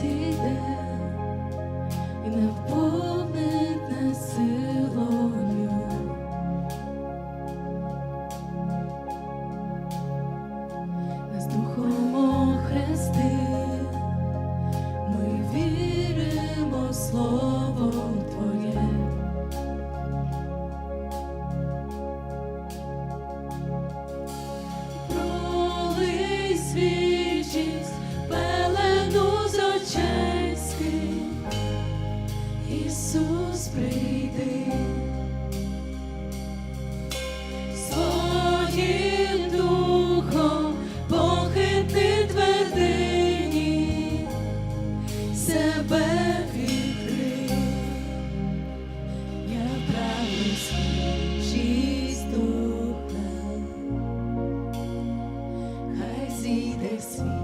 цвіте. see.